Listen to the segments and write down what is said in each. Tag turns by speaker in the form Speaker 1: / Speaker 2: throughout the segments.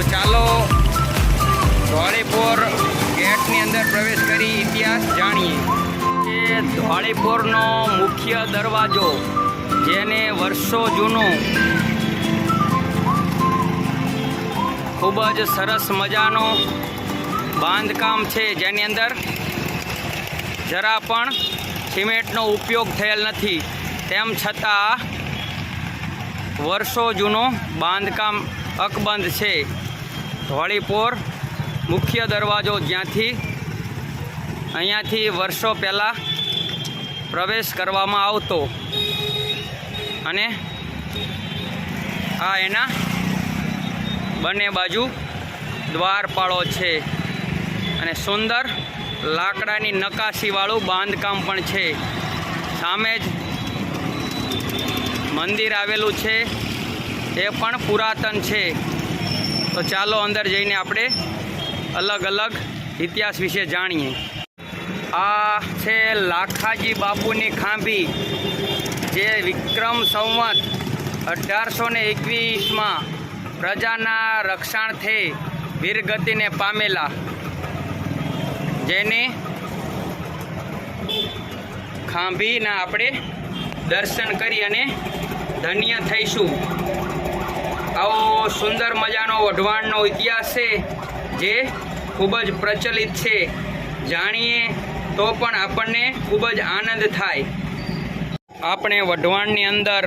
Speaker 1: તો ચાલો ધોળીપુર ગેટની અંદર પ્રવેશ કરી ઇતિહાસ જાણીએ. એ ધોળીપુરનો મુખ્ય દરવાજો, જેને વર્ષો જૂનો, ખૂબ જ સરસ મજાનો બાંધકામ છે જેની અંદર જરા પણ સિમેન્ટનો ઉપયોગ થયેલ નથી. તેમ છતાં વર્ષો જૂનો બાંધકામ અકબંધ છે. ધોળીપોર મુખ્ય દરવાજો જ્યાંથી અહીંયાથી વર્ષો પહેલાં પ્રવેશ કરવામાં આવતો અને આ એના બંને બાજુ દ્વારપાળો છે અને સુંદર લાકડાની નકાશીવાળું બાંધકામ પણ છે. સામે જ મંદિર આવેલું છે. એ પણ પુરાતન છે. તો ચાલો અંદર જઈને આપણે અલગ અલગ ઇતિહાસ વિશે જાણીએ. આ છે લાખાજી બાપુની ખાંભી, જે વિક્રમ સંવત અઢારસો ને એકવીસમાં પ્રજાના રક્ષાર્થે વીરગતિને પામેલા. જેને ખાંભીના આપણે દર્શન કરી અને ધન્ય થઈશું. આવો સુંદર મજાનો વઢવાણનો ઇતિહાસ છે, જે ખૂબ જ પ્રચલિત છે. જાણીએ તો પણ આપણને ખૂબ જ આનંદ થાય. આપણે વઢવાણની અંદર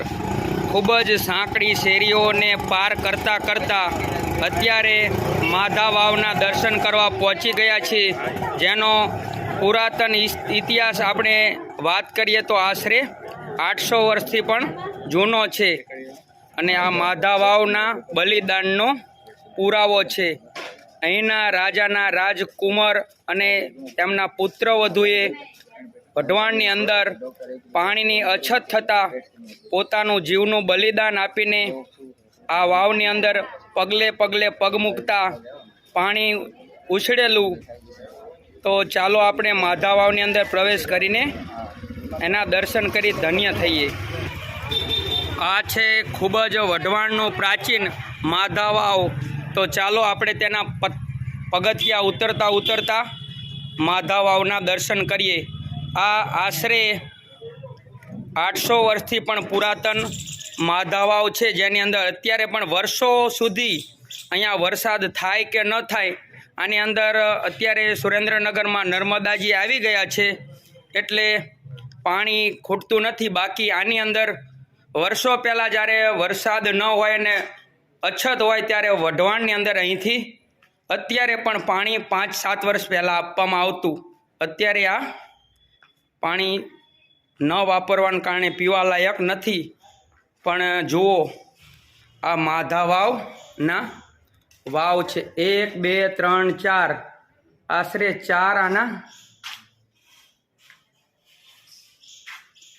Speaker 1: ખૂબ જ સાંકડી શેરીઓને પાર કરતાં કરતાં અત્યારે માધા વાવના દર્શન કરવા પહોંચી ગયા છીએ. જેનો પુરાતન ઇતિહાસ આપણે વાત કરીએ તો આશરે આઠસો વર્ષથી પણ જૂનો છે. અને આ માધા વાવના બલિદાનનો પુરાવો છે. અહીંના રાજાના રાજકુમાર અને તેમના પુત્ર વધુએ વઢવાણની અંદર પાણીની અછત થતાં પોતાનું જીવનું બલિદાન આપીને આ વાવની અંદર પગલે પગલે પગ મૂકતા પાણી ઉછળેલું. તો ચાલો આપણે માધા વાવની અંદર પ્રવેશ કરીને એના દર્શન કરી ધન્ય થઈએ. આ છે ખૂબ જ વઢવાણનું પ્રાચીન માધાવાવ તો ચાલો આપણે તેના પગથિયા ઉતરતા ઉતરતા માધાવાવના દર્શન કરીએ. આ આશરે આઠસો વર્ષથી પણ પુરાતન માધાવાવ છે જેની અંદર અત્યારે પણ વર્ષો સુધી અહીંયા વરસાદ થાય કે ન થાય, આની અંદર અત્યારે સુરેન્દ્રનગરમાં નર્મદાજી આવી ગયા છે. એટલે પાણી ખૂટતું નથી, બાકી આની અંદર વર્ષો પહેલાં જ્યારે વરસાદ ન હોય ને અછત હોય ત્યારે વઢવાણની અંદર અહીંથી અત્યારે પણ પાણી પાંચ સાત વર્ષ પહેલાં આપવામાં આવતું. અત્યારે આ પાણી ન વાપરવાને કારણે પીવાલાયક નથી. પણ જુઓ, આ માધા વાવના વાવ છે. એક, બે, ત્રણ, ચાર. આશરે ચાર આના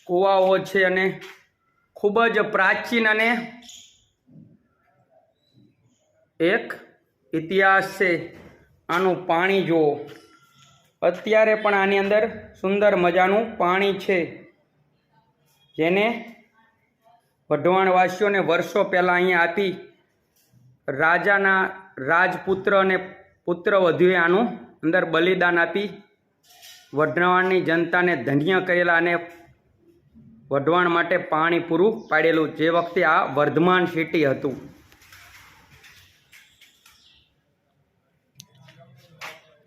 Speaker 1: કૂવાઓ છે અને ખૂબ જ પ્રાચીન અને એક ઇતિહાસ છે. આનું પાણી જુઓ. અત્યારે પણ આની અંદર સુંદર મજાનું પાણી છે. જેને વઢવાણવાસીઓને વર્ષો પહેલાં અહીંયા આપી રાજાના રાજપુત્ર અને પુત્ર વધુએ આનું અંદર બલિદાન આપી. વઢવાણની જનતાને ધન્ય કરેલા અને વઢવાણ માટે પાણી પૂરું પાડેલું જે વખતે આ વર્ધમાન સિટી હતું.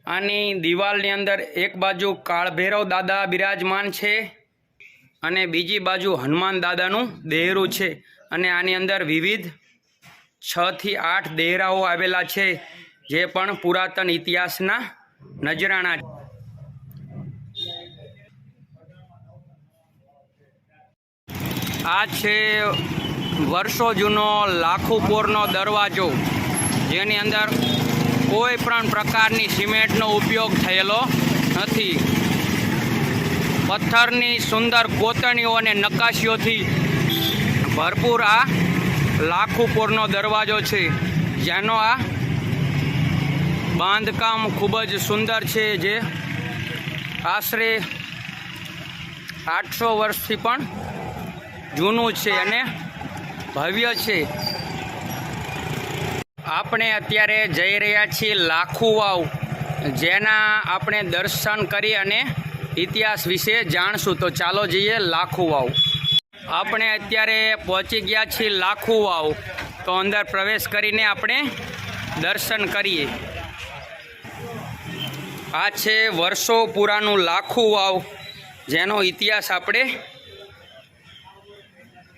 Speaker 1: આની દિવાલની અંદર એક બાજુ કાળભૈરવ દાદા બિરાજમાન છે અને બીજી બાજુ હનુમાન દાદાનું દેહરું છે અને આની અંદર વિવિધ છ થી આઠ દેહરાઓ આવેલા છે જે પણ પુરાતન ઇતિહાસના નજરાણા આ છે વર્ષો જૂનો લાખુપોરનો દરવાજો, જેની અંદર કોઈ પણ પ્રકારની સિમેન્ટનો ઉપયોગ થયેલો નથી. પથ્થરની સુંદર કોતણીઓ અને નકાશીઓથી ભરપૂર આ લાખુપોરનો દરવાજો છે. જેનો આ બાંધકામ ખૂબ જ સુંદર છે, જે આશરે આઠસો વર્ષથી પણ જૂનું છે અને ભવ્ય છે. આપણે અત્યારે જઈ રહ્યા છીએ લાખુ વાવ જેના આપણે દર્શન કરી અને ઇતિહાસ વિશે જાણશું. તો ચાલો જઈએ લાખુ વાવ આપણે અત્યારે પહોંચી ગયા છીએ લાખુ વાવ તો અંદર પ્રવેશ કરીને આપણે દર્શન કરીએ. આ છે વર્ષો પુરાનું લાખુ વાવ જેનો ઇતિહાસ આપણે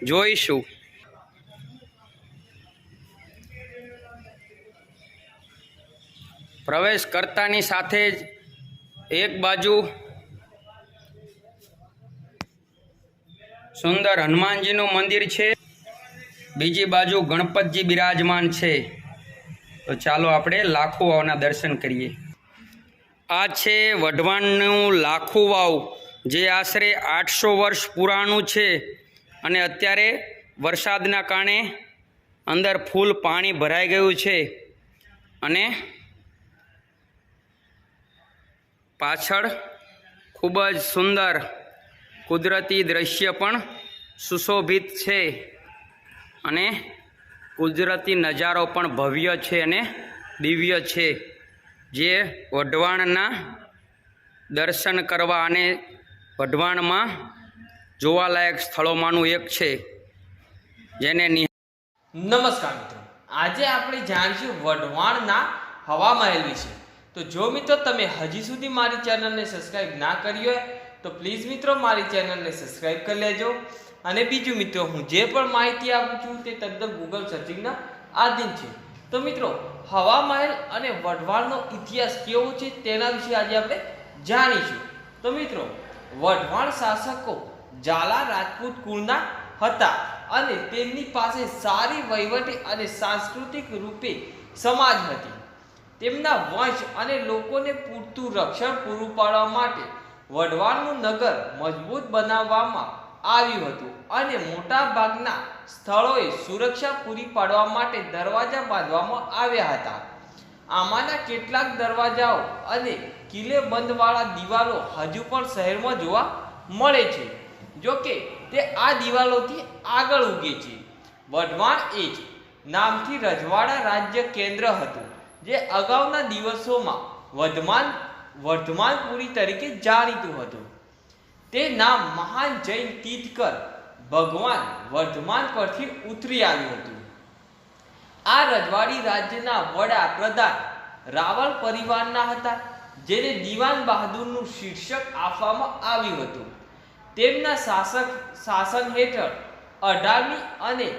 Speaker 1: જોઈશું. પ્રવેશ કરતાની સાથે જ એક બાજુ સુંદર હનુમાનજીનું મંદિર છે. બીજી બાજુ ગણપતજી બિરાજમાન છે. તો ચાલો આપણે લાખુવાવના દર્શન કરીએ. આ છે વઢવાણનું લાખુ વાવ જે આશરે આઠસો વર્ષ પુરાણું છે. અને અત્યારે વરસાદના કારણે અંદર ફૂલ પાણી ભરાઈ ગયું છે અને પાછળ ખૂબ જ સુંદર કુદરતી દ્રશ્ય પણ સુશોભિત છે અને કુદરતી નજારો પણ ભવ્ય છે અને દિવ્ય છે. જે વઢવાણના દર્શન કરવા અને વઢવાણમાં જોવાલાયક સ્થળોમાંનું એક છે, જેને
Speaker 2: નમસ્કાર મિત્રો. આજે આપણે જાણીશું વઢવાણના હવા મહેલ વિશે. તો જો મિત્રો તમે હજી સુધી મારી ચેનલને સબસ્ક્રાઈબ ના કરી હોય, તો પ્લીઝ મિત્રો મારી ચેનલને સબસ્ક્રાઈબ કરી લેજો. અને બીજું મિત્રો, હું જે પણ માહિતી આપું છું તે તદ્દન ગૂગલ સર્ચિંગના આધીન છે. તો મિત્રો હવા મહેલ અને વઢવાણનો ઇતિહાસ કેવો છે તેના વિશે આજે આપણે જાણીશું. તો મિત્રો, વઢવાણ શાસકો ઝાલા રાજપૂત કુળના હતા અને તેમની પાસે સારી વહીવટી અને સાંસ્કૃતિક રૂપે સમાજ હતી. તેમના વંશ અને લોકોને પૂરતું રક્ષણ પૂરું પાડવા માટે વઢવાણનું નગર મજબૂત બનાવવામાં આવ્યું હતું અને મોટા ભાગના સ્થળોએ સુરક્ષા પૂરી પાડવા માટે દરવાજા બાંધવામાં આવ્યા હતા. આમાંના કેટલાક દરવાજાઓ અને કિલ્લેબંધવાળા દિવાલો હજુ પણ શહેરમાં જોવા મળે છે. જો કે તે આ દિવાલોથી આગળ ઉગે છે. વઢવાણ એ જ નામથી રજવાડા રાજ્ય કેન્દ્ર હતું, જે અગાઉના દિવસોમાં વર્ધમાન વર્ધમાનપુરી તરીકે જાણીતું હતું. તે નામ મહાન જૈન તીર્થકર ભગવાન વર્ધમાન પરથી ઉતરી આવ્યું હતું. આ રજવાડી રાજ્યના વડા પ્રધાન રાવલ પરિવારના હતા, જેને દિવાન બહાદુરનું શીર્ષક આપવામાં આવ્યું હતું. તેમના શાસક, શાસન હેઠળ અઢારમી અને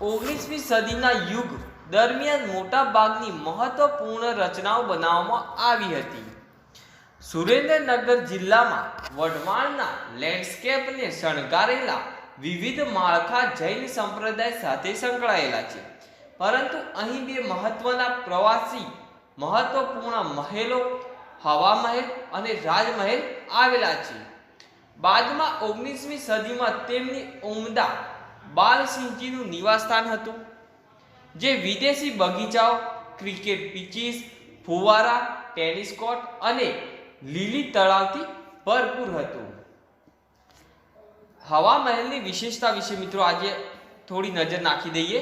Speaker 2: ઓગણીસમી સદીના યુગ દરમિયાન મોટાભાગની મહત્વપૂર્ણ રચનાઓ બનાવવામાં આવી હતી. સુરેન્દ્રનગર જિલ્લામાં વઢવાણના લેન્ડસ્કેપને શણગારેલા વિવિધ માળખા જૈન સંપ્રદાય સાથે સંકળાયેલા છે. પરંતુ અહીં બે મહત્વના પ્રવાસી, મહત્વપૂર્ણ મહેલો હવા મહેલ અને રાજમહેલ આવેલા છે. બાદમાં ઓગણીસમી સદીમાં તેમની ઉમદા બાલસિંહજીનું નિવાસસ્થાન હતું, જે વિદેશી બગીચાઓ, ક્રિકેટ પિચીસ, ફુવારા, ટેનિસ અને લીલી તળાવથી ભરપૂર હતું. હવા વિશેષતા વિશે મિત્રો આજે થોડી નજર નાખી દઈએ.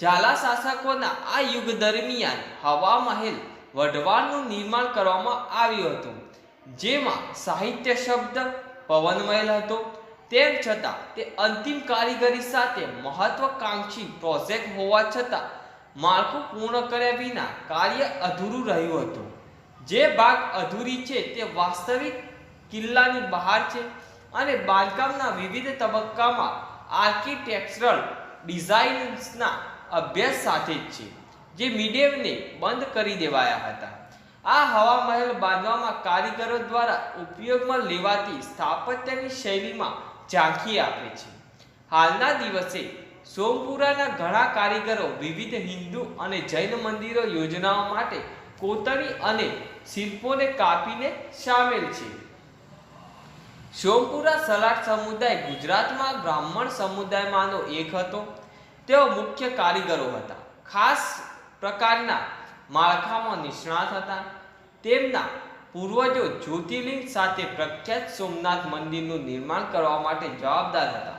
Speaker 2: ઝાલા શાસકોના આ યુગ દરમિયાન હવા મહેલ વઢવાણનું નિર્માણ કરવામાં આવ્યું હતું, જેમાં સાહિત્ય શબ્દ પવન મહેલ હતો. તેમ છતાં તે અંતિમ કારીગરી સાથે મહત્વકાંક્ષી પ્રોજેક્ટ હોવા છતાં માળખું પૂર્ણ કર્યા વિના કાર્ય અધૂરું રહ્યું હતું. જે ભાગ અધૂરી છે તે વાસ્તવિક કિલ્લાની બહાર છે અને બાંધકામના વિવિધ તબક્કામાં આર્કિટેક્ચરલ ડિઝાઇન્સના અભ્યાસ સાથે જ છે, જે મીડિયમને બંધ કરી દેવાયા હતા. આ હવા મહેલ બાંધવામાં કારીગરો દ્વારા ઉપયોગમાં લેવાતી સ્થાપત્યની શૈલીમાં ઝાંખી આપે છે. હાલના દિવસે સોમપુરાના ઘણા કારીગરો વિવિધ હિન્દુ અને જૈન મંદિરો યોજનાઓ માટે કોતરણી અને શિલ્પોને કાપીને સામેલ છે. સોમપુરા સલાટ સમુદાય ગુજરાતમાં બ્રાહ્મણ સમુદાયમાંનો એક હતો. તેઓ મુખ્ય કારીગરો હતા. ખાસ પ્રકારના માળખામાં નિષ્ણાત હતા. તેમના પૂર્વજો જ્યોતિર્લિંગ સાથે પ્રખ્યાત સોમનાથ મંદિરનું નિર્માણ કરવા માટે જવાબદાર હતા.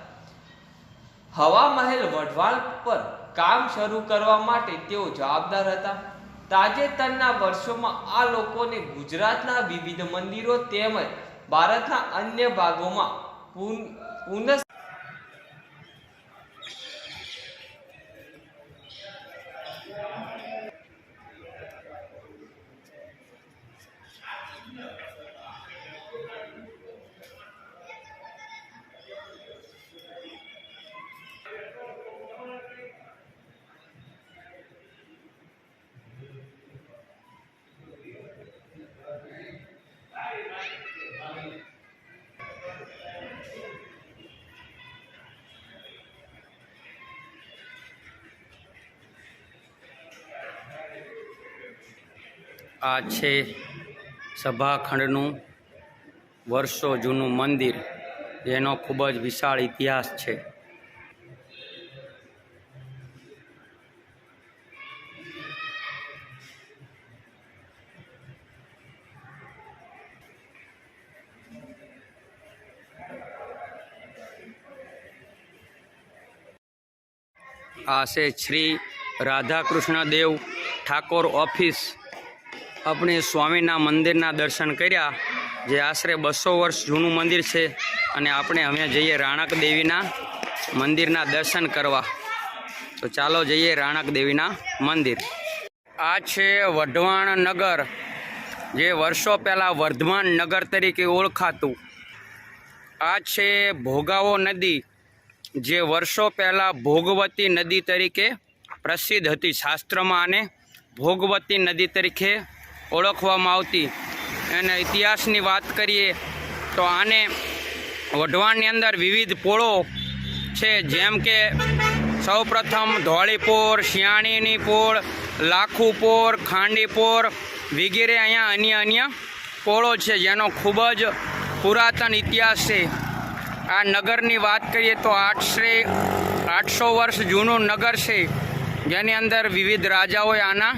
Speaker 2: હવા મહેલ વઢવાણ પર કામ શરૂ કરવા માટે તેઓ જવાબદાર હતા. તાજેતરના વર્ષોમાં આ લોકોને ગુજરાતના વિવિધ મંદિરો તેમજ ભારતના અન્ય ભાગોમાં પુન-
Speaker 1: આ છે સભાખંડનું વર્ષો જૂનું મંદિર, જેનો ખૂબ જ વિશાળ ઇતિહાસ છે. આ છે શ્રી રાધાકૃષ્ણ દેવ ઠાકોર ઓફિસ. આપણે સ્વામીના મંદિરના દર્શન કર્યા, જે આશરે બસો વર્ષ જૂનું મંદિર છે અને આપણે હવે જઈએ રાણક દેવીના મંદિરના દર્શન કરવા. તો ચાલો જઈએ રાણક દેવીના મંદિર. આ છે વઢવાણ નગર, જે વર્ષો પહેલાં વર્ધમાન નગર તરીકે ઓળખાતું. આ છે ભોગાવો નદી, જે વર્ષો પહેલાં ભોગવતી નદી તરીકે પ્રસિદ્ધ હતી. શાસ્ત્રમાં આને ભોગવતી નદી તરીકે ઓળખવામાં આવતી. અને ઇતિહાસની વાત કરીએ તો આને વઢવાણની અંદર વિવિધ પોળો છે. જેમ કે સૌપ્રથમ ધોળીપોર શિયાણીની પોળ લાખુપોર ખાંડીપોર વગેરે અહીંયા અન્ય અન્ય પોળો છે જેનો ખૂબ જ પુરાતન ઇતિહાસ છે. આ નગરની વાત કરીએ તો આઠસે આઠસો વર્ષ જૂનું નગર છે. જેની અંદર વિવિધ રાજાઓએ આના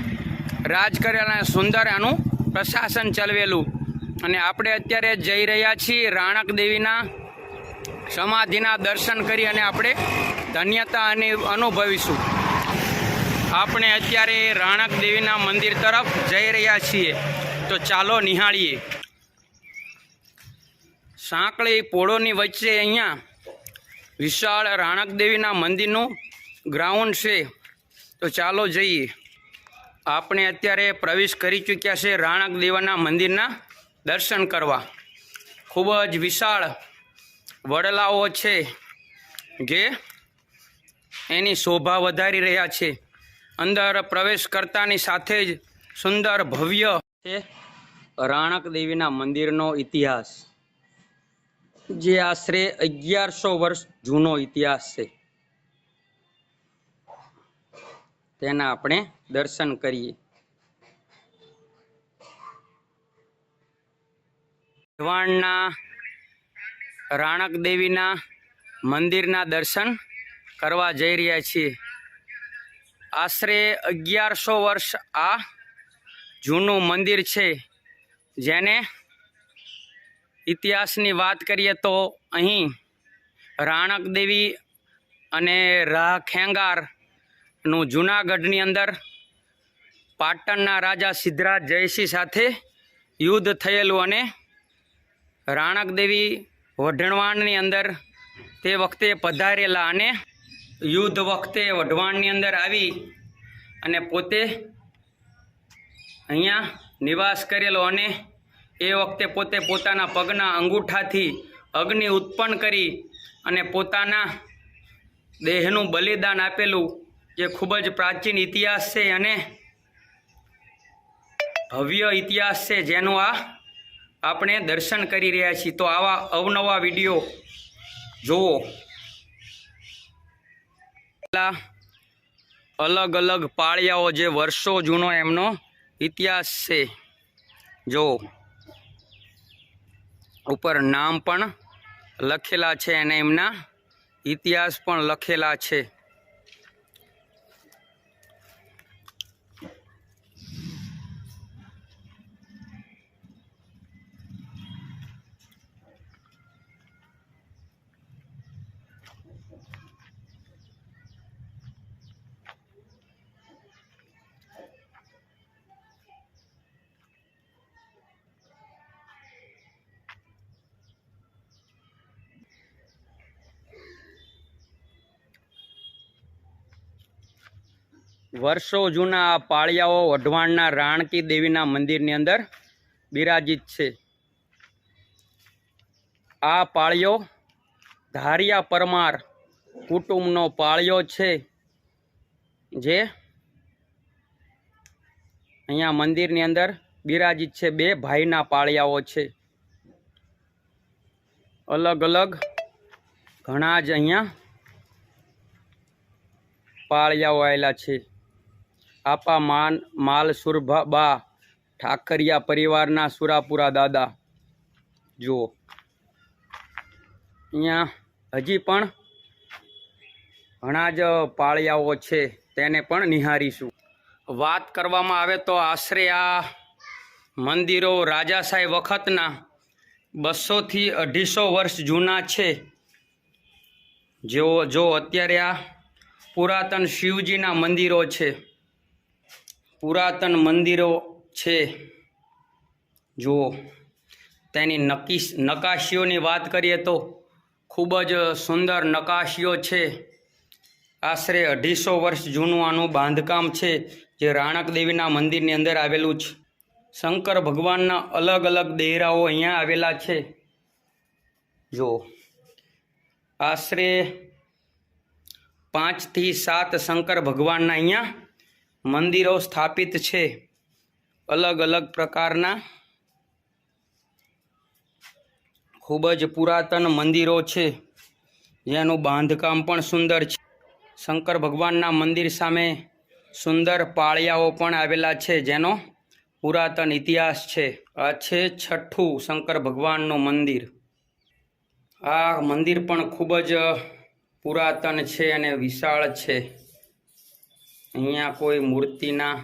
Speaker 1: રાજ કરેલા સુંદર આનું પ્રશાસન ચલવેલું. અને આપણે અત્યારે જઈ રહ્યા છીએ રાણક દેવીના સમાધિના દર્શન કરી અને આપણે ધન્યતા અને અનુભવીશું. આપણે અત્યારે રાણક દેવીના મંદિર તરફ જઈ રહ્યા છીએ. તો ચાલો નિહાળીએ. સાંકળી પોળોની વચ્ચે અહીંયા વિશાળ રાણક દેવીના મંદિરનું ગ્રાઉન્ડ છે. તો ચાલો જઈએ. આપણે અત્યારે પ્રવેશ કરી ચૂક્યા છે રાણક દેવાના મંદિરના દર્શન કરવા. ખૂબ જ વિશાળ વડલાઓ છે જે એની શોભા વધારી રહ્યા છે. અંદર પ્રવેશ કરતાની સાથે જ સુંદર ભવ્ય છે રાણક દેવીના મંદિરનો ઇતિહાસ, જે આશરે અગિયારસો વર્ષ જૂનો ઇતિહાસ છે. તેના આપણે દર્શન કરીએ. ધવાણના રાણક દેવીના મંદિરના દર્શન કરવા જઈ રહ્યા છીએ. આશરે અગિયારસો વર્ષ આ જૂનું મંદિર છે. જેને ઇતિહાસની વાત કરીએ તો અહીં રાણક દેવી અને રાહ ખેંગારનું જૂનાગઢની અંદર પાટણના રાજા સિદ્ધરાજ જયસિંહ સાથે યુદ્ધ થયેલું અને રાણકદેવી વઢણવાણની અંદર તે વખતે પધારેલા અને યુદ્ધ વખતે વઢવાણની અંદર આવી અને પોતે અહીંયા નિવાસ કરેલો અને એ વખતે પોતે પોતાના પગના અંગૂઠાથી અગ્નિ ઉત્પન્ન કરી અને પોતાના દેહનું બલિદાન આપેલું, જે ખૂબ જ પ્રાચીન ઇતિહાસ છે અને ભવ્ય ઇતિહાસ છે જેનું આ આપણે દર્શન કરી રહ્યા છીએ. તો આવા અવનવા વીડિયો જુઓ. અલગ અલગ પાળિયાઓ જે વર્ષો જૂનો એમનો ઇતિહાસ છે. જો ઉપર નામ પણ લખેલા છે અને એમના ઇતિહાસ પણ લખેલા છે. વર્ષો જૂના આ પાળિયાઓ વઢવાણના રાણકી દેવીના મંદિરની અંદર બિરાજિત છે. આ પાળિયો ધારિયા પરમાર કુટુંબનો પાળિયો છે, જે અહીંયા મંદિરની અંદર બિરાજિત છે. બે ભાઈના પાળિયાઓ છે. અલગ અલગ ઘણા જ અહીંયા પાળિયાઓ આવેલા છે. આપા માન માલ સુરભાબા ઠાકરિયા પરિવારના સુરાપુરા દાદા. જુઓ. અહીંયા હજી પણ ઘણા જ પાળિયાઓ છે, તેને પણ નિહારીશું. વાત કરવામાં આવે તો આશરે આ મંદિરો રાજાશાહી વખતના બસોથી અઢીસો વર્ષ જૂના છે. જેઓ જો અત્યારે આ પુરાતન શિવજીના મંદિરો છે. પુરાતન મંદિરો છે. જુઓ, તેની નકીશ, નકાશીઓની વાત કરીએ તો ખૂબ જ સુંદર નકાશીઓ છે. આશરે અઢીસો વર્ષ જૂનું આનું બાંધકામ છે, જે રાણક દેવીના મંદિરની અંદર આવેલું છે. શંકર ભગવાનના અલગ અલગ દેહરાઓ અહીંયા આવેલા છે. જો આશરે પાંચથી સાત શંકર ભગવાનના અહીંયા મંદિરો સ્થાપિત છે. અલગ અલગ પ્રકારના ખૂબ જ પુરાતન મંદિરો છે. જેનું બાંધકામ પણ સુંદર છે. શંકર ભગવાનના મંદિર સામે સુંદર પાળિયાઓ પણ આવેલા છે, જેનો પુરાતન ઇતિહાસ છે. આ છે છઠ્ઠું શંકર ભગવાનનું મંદિર. આ મંદિર પણ ખૂબ જ પુરાતન છે અને વિશાળ છે. અહીંયા કોઈ મૂર્તિના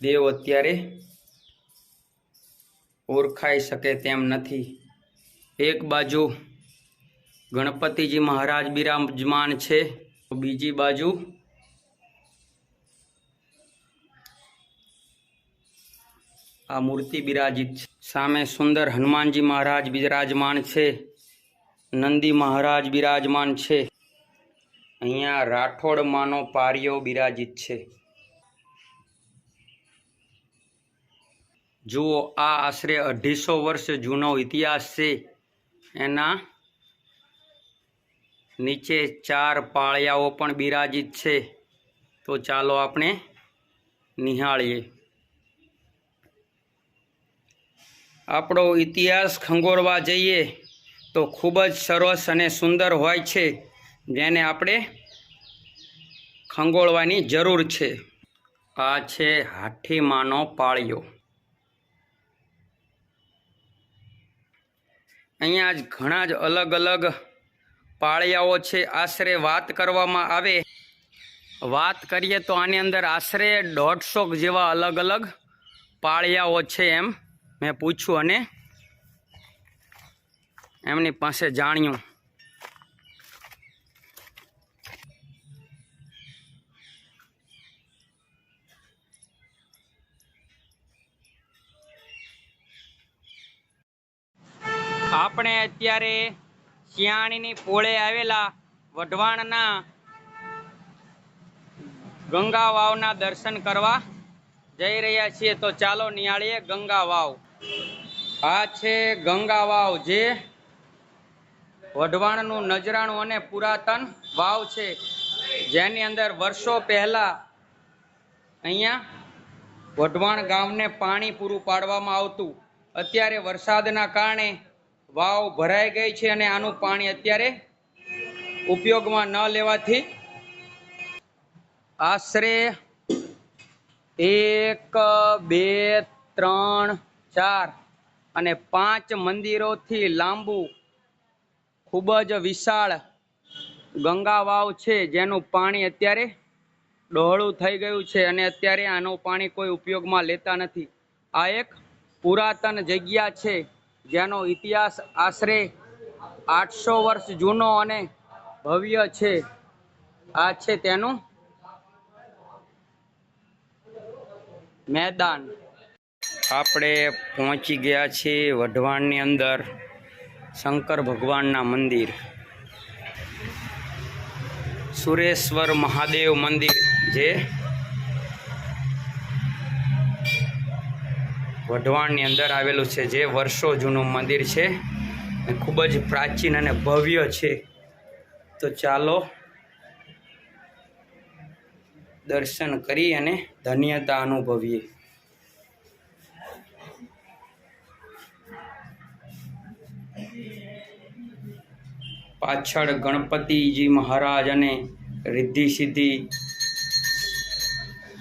Speaker 1: દેવ અત્યારે ઓળખાઈ શકે તેમ નથી. એક બાજુ ગણપતિજી મહારાજ બિરાજમાન છે, બીજી બાજુ આ મૂર્તિ બિરાજિત છે. સામે સુંદર હનુમાનજી મહારાજ બિરાજમાન છે, નંદી મહારાજ બિરાજમાન છે. અહીંયા રાઠોડમાંનો પારિયો બિરાજિત છે. જુઓ, આ આશરે અઢીસો વર્ષ જૂનો ઇતિહાસ છે. એના નીચે ચાર પાળિયાઓ પણ બિરાજિત છે. તો ચાલો આપણે નિહાળીએ. આપણો ઇતિહાસ ખંગોરવા જઈએ તો ખૂબ જ સરસ અને સુંદર હોય છે. જેને આપણે ખંગોળવાની જરૂર છે. આ છે હાથીમાનો પાળિયો. અહીંયા જ ઘણા જ અલગ અલગ પાળિયાઓ છે. આશરે વાત કરવામાં આવે. વાત કરીએ તો આની અંદર આશરે દોઢસો જેવા અલગ અલગ પાળિયાઓ છે એમ મેં પૂછ્યું અને એમની પાસે જાણ્યું. આપણે અત્યારે શિયાળીની પોળે આવેલા વઢવાણના ગંગા વાવના દર્શન કરવા જઈ રહ્યા છીએ. તો ચાલો નિહાળીએ ગંગા વાવ. આ છે ગંગા વાવ જે વઢવાણનું નજરાણું અને પુરાતન વાવ છે. જેની અંદર વર્ષો પહેલા અહીંયા વઢવાણ ગામને પાણી પૂરું પાડવામાં આવતું. અત્યારે વરસાદના કારણે વાવ ભરાઈ ગઈ છે અને આનું પાણી અત્યારે ઉપયોગમાં ન લેવાથી આશરે એક, બે, ત્રણ, ચાર અને પાંચ મંદિરોથી લાંબુ ખૂબ જ વિશાળ ગંગા વાવ છે, જેનું પાણી અત્યારે ડહોળું થઈ ગયું છે અને અત્યારે આનું પાણી કોઈ ઉપયોગમાં લેતા નથી. આ એક પુરાતન જગ્યા છે. જેનો ઇતિહાસ આશરે આઠસો વર્ષ જૂનો અને ભવ્ય છે. આ છે તેનું મેદાન. આપણે પહોંચી ગયા છીએ વઢવાણની અંદર શંકર ભગવાનના મંદિર. સુરેશ્વર મહાદેવ મંદિર જે વઢવાણની અંદર આવેલું છે, જે વર્ષો જૂનું મંદિર છે. ખૂબ જ પ્રાચીન અને ભવ્ય છે. તો ચાલો દર્શન કરી અને ધન્યતા અનુભવીએ. પાછળ ગણપતિજી મહારાજ અને રિદ્ધિ સિદ્ધિ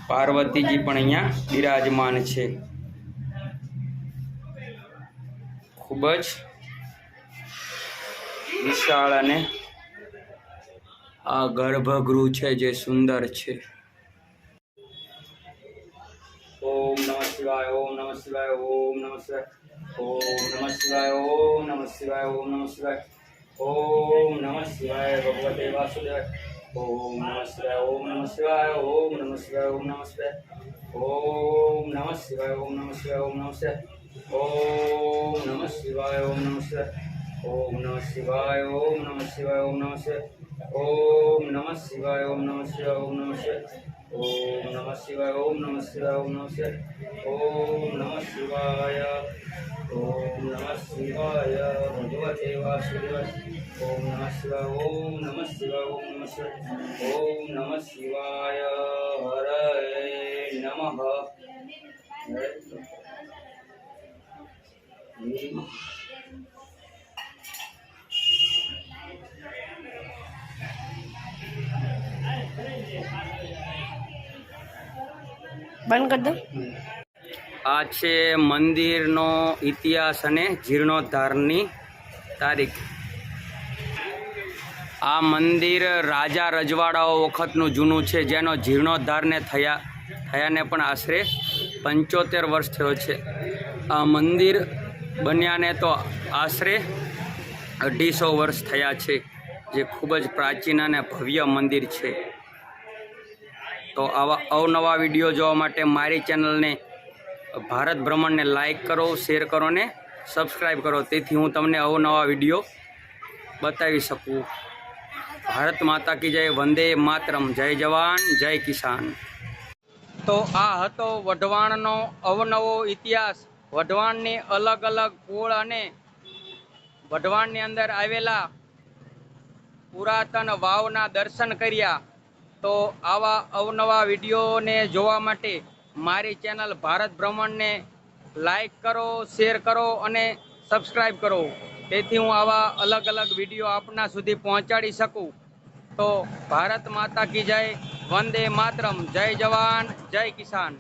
Speaker 1: પાર્વતીજી પણ અહીંયા બિરાજમાન છે. ખૂબ જ વિશાળ અને આ ગર્ભગૃહ છે જે સુંદર છે ઓમ નમ શિવાય ઓમ નમ શિવાય ઓમ નમ શિવાય ઓમ નમ શિવાય ઓમ નમ શિવાય ઓમ નમ શિવાય ઓમ નમ શિવાય ભગવતે વાસુદેવાય ઓમ નમ શિવાય ઓમ નમ શિવાય ઓમ નમ શિવાય ઓમ નમ શિવાય ઓમ નમ શિવાય ઓમ નમ શિવાય ઓમ નમ શિવાય ઓમ નમઃ શિવાય ઓમ નમઃ ઓમ નમઃ શિવાય ઓમ નમઃ શિવાય ઓમ નમઃ ઓમ નમઃ શિવાય ઓમ નમઃ શિવાય ઓમ નમઃ ઓમ નમઃ શિવાય ઓમ નમઃ શિવાય ઓમ નમઃ ઓમ નમઃ શિવાય ઓમ નમઃ શિવાય ભગવતે વાસુદેવાય ઓમ નમઃ શિવાય ઓમ નમઃ શિવાય ઓમ નમઃ ઓમ નમઃ શિવાય હરે નમઃ
Speaker 3: બંધ કરી દો.
Speaker 1: આ છે મંદિરનો ઇતિહાસ અને જીર્ણોદ્ધારની તારીખ. આ મંદિર રાજા રજવાડાઓ વખતનું જૂનું છે, જેનો જીર્ણોદ્ધારને થયા, થયાને પણ આશરે પંચોતેર વર્ષ થયો છે. આ મંદિર બન્યાને તો આશરે અઢીસો વર્ષ થયા છે, જે ખૂબ જ પ્રાચીન અને ભવ્ય મંદિર છે. તો આવા અવનવા વીડિયો જોવા માટે મારી ચેનલને ભારત ભ્રમણને લાઇક કરો, શેર કરો ને સબસ્ક્રાઈબ કરો. તેથી હું તમને અવનવા વીડિયો બતાવી શકું. ભારત માતા કી જય, વંદે માતરમ. જય જવાન, જય કિસાન. તો આ હતો વઢવાણનો અવનવો ઇતિહાસ. વઢવાણની અલગ અલગ કુળ અને વઢવાણની અંદર આવેલા પુરાતન વાવના દર્શન કર્યા તો આવા અવનવા વિડીયોને જોવા માટે મારી ચેનલ ભારત ભ્રમણને લાઈક કરો, શેર કરો અને સબસ્ક્રાઈબ કરો. તેથી હું આવા અલગ અલગ વીડિયો આપના સુધી પહોંચાડી શકું. તો ભારત માતા કી જય, વંદે માતરમ. જય જવાન, જય કિસાન.